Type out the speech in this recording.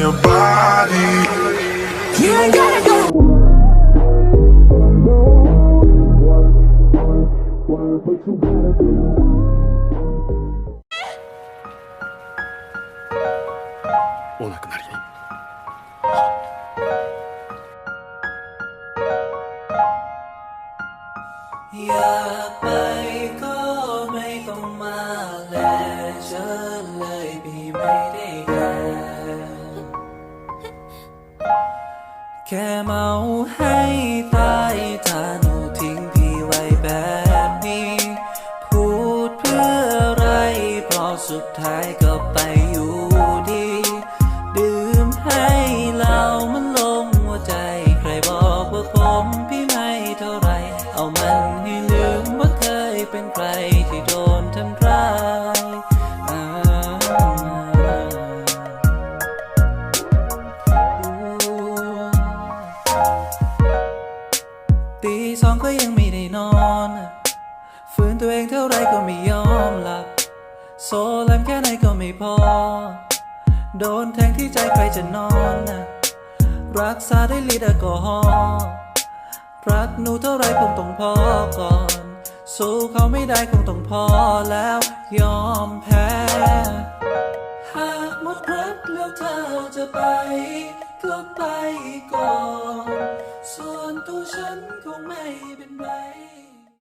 your body. You ain't gotta go. お亡 แค่เมาให้ตายถ้าหนูทิ้งพี่ไว้แบบนี้ พูดเพื่ออะไรเพราะสุดท้ายก็ไปอยู่ดี ดื่มให้เหล้ามันลงหัวใจ ใครบอกว่าผมพี่ไม่เท่าไร เอามันให้ลืมว่าเคยเป็นใครที่โดน ตัวเองเท่าไรก็ไม่ยอมหลับ โซแลมแค่ไหนก็ไม่พอ โดนแทงที่ใจใครจะนอนนะรักษาได้ลิตรแอลกอฮอล์รักหนูเท่าไรคงต้องพอก่อน สู้เขาไม่ได้คงต้องพอแล้วยอมแพ้หากหมดรักแล้วเธอจะไปก็ไปก่อน ส่วนตัวฉันคงไม่เป็นไร